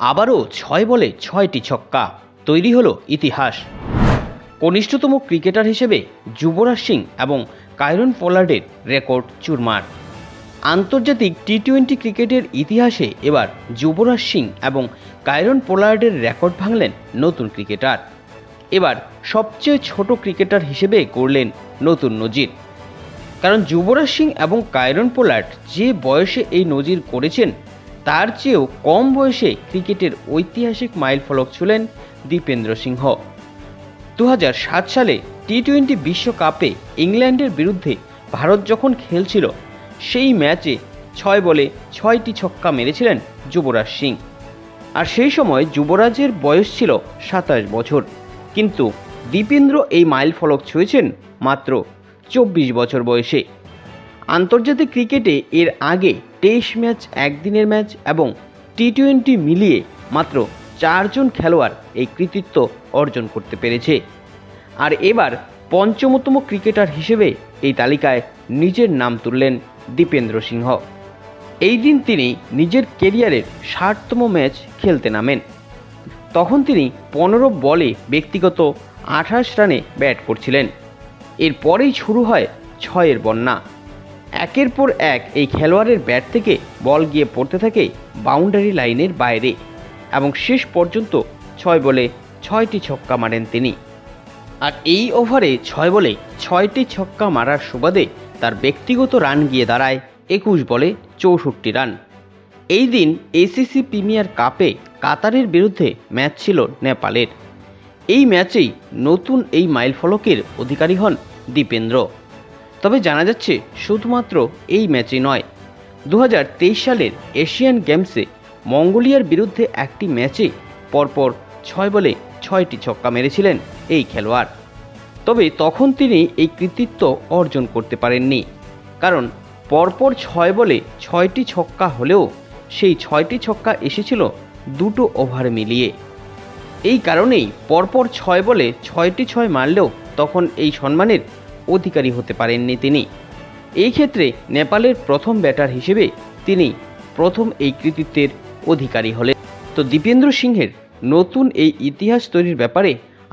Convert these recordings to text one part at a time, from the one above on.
আবারও ছয় বলে ছয়টি ছক্কা। তৈরি হলো ইতিহাস। কনিষ্ঠতম ক্রিকেটার হিসেবে যুবরাজ সিং এবং কায়রন পোলার্ডের রেকর্ড চুরমার। আন্তর্জাতিক টি টোয়েন্টি ক্রিকেটের ইতিহাসে এবার যুবরাজ সিং এবং কায়রন পোলার্ডের রেকর্ড ভাঙলেন নতুন ক্রিকেটার। এবার সবচেয়ে ছোট ক্রিকেটার হিসেবে করলেন নতুন নজির। কারণ যুবরাজ সিং এবং কায়রন পোলার্ড যে বয়সে এই নজির করেছেন তার চেয়েও কম বয়সে ক্রিকেটের ঐতিহাসিক মাইল ফলক ছিলেন দীপেন্দ্র সিংহ। দু হাজার সাত সালে টি টোয়েন্টি বিশ্বকাপে ইংল্যান্ডের বিরুদ্ধে ভারত যখন খেলছিল, সেই ম্যাচে ছয় বলে ছয়টি ছক্কা মেরেছিলেন যুবরাজ সিং। আর সেই সময় যুবরাজের বয়স ছিল সাতাশ বছর। কিন্তু দীপেন্দ্র এই মাইল ফলক ছুঁয়েছেন মাত্র চব্বিশ বছর বয়সে। আন্তর্জাতিক ক্রিকেটে এর আগে টেস্ট ম্যাচ, একদিনের ম্যাচ এবং টি টোয়েন্টি মিলিয়ে মাত্র চারজন খেলোয়াড় এই কৃতিত্ব অর্জন করতে পেরেছে। আর এবার পঞ্চমতম ক্রিকেটার হিসেবে এই তালিকায় নিজের নাম তুললেন দীপেন্দ্র সিংহ। এই দিন তিনি নিজের কেরিয়ারের ষাটতম ম্যাচ খেলতে নামেন। তখন তিনি পনেরো বলে ব্যক্তিগত আঠাশ রানে ব্যাট করছিলেন। এরপরেই শুরু হয় ছয়ের বন্যা। একের পর এক এই খেলোয়াড়ের ব্যাট থেকে বল গিয়ে পড়তে থাকে বাউন্ডারি লাইনের বাইরে এবং শেষ পর্যন্ত ছয় বলে ছয়টি ছক্কা মারেন তিনি। আর এই ওভারে ছয় বলে ছয়টি ছক্কা মারার সুবাদে তার ব্যক্তিগত রান গিয়ে দাঁড়ায় একুশ বলে চৌষট্টি রান। এই দিন এসিসি প্রিমিয়ার কাপে কাতারের বিরুদ্ধে ম্যাচ ছিল নেপালের। এই ম্যাচেই নতুন এই মাইলফলকের অধিকারী হন দীপেন্দ্র। তবে জানা যাচ্ছে, শুধুমাত্র এই ম্যাচে নয়। দু সালের এশিয়ান গেমসে মঙ্গোলিয়ার বিরুদ্ধে একটি ম্যাচে পরপর ছয় বলে ছয়টি ছক্কা মেরেছিলেন এই খেলোয়াড়। তবে তখন তিনি এই কৃতিত্ব অর্জন করতে পারেননি, কারণ পরপর ছয় বলে ছয়টি ছক্কা হলেও সেই ছয়টি ছক্কা এসেছিল দুটো ওভার মিলিয়ে। এই কারণেই পরপর ছয় বলে ছয়টি ছয় মারলেও তখন এই সম্মানের অধিকারী হতে পারেননি তিনি। এই ক্ষেত্রে নেপালের প্রথম ব্যাটার হিসেবে তিনি প্রথম এই কৃতিত্বের অধিকারী হলেন। তো দীপেন্দ্র সিংহের নতুন এই ইতিহাস তৈরির ব্যাপারে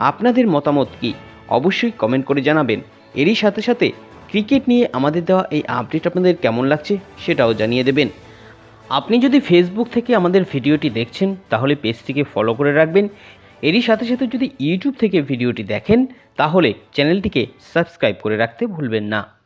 আপনাদের মতামত কি? অবশ্যই কমেন্ট করে জানাবেন। এরই সাথে সাথে ক্রিকেট নিয়ে আমাদের দেওয়া এই আপডেট আপনাদের কেমন লাগছে সেটাও জানিয়ে দেবেন। আপনি যদি ফেসবুক থেকে আমাদের ভিডিওটি দেখছেন, তাহলে পেজটিকে ফলো করে রাখবেন। এরই সাথে সাথে যদি ইউটিউব থেকে ভিডিওটি দেখেন তাহলে চ্যানেলটিকে সাবস্ক্রাইব করে রাখতে ভুলবেন না।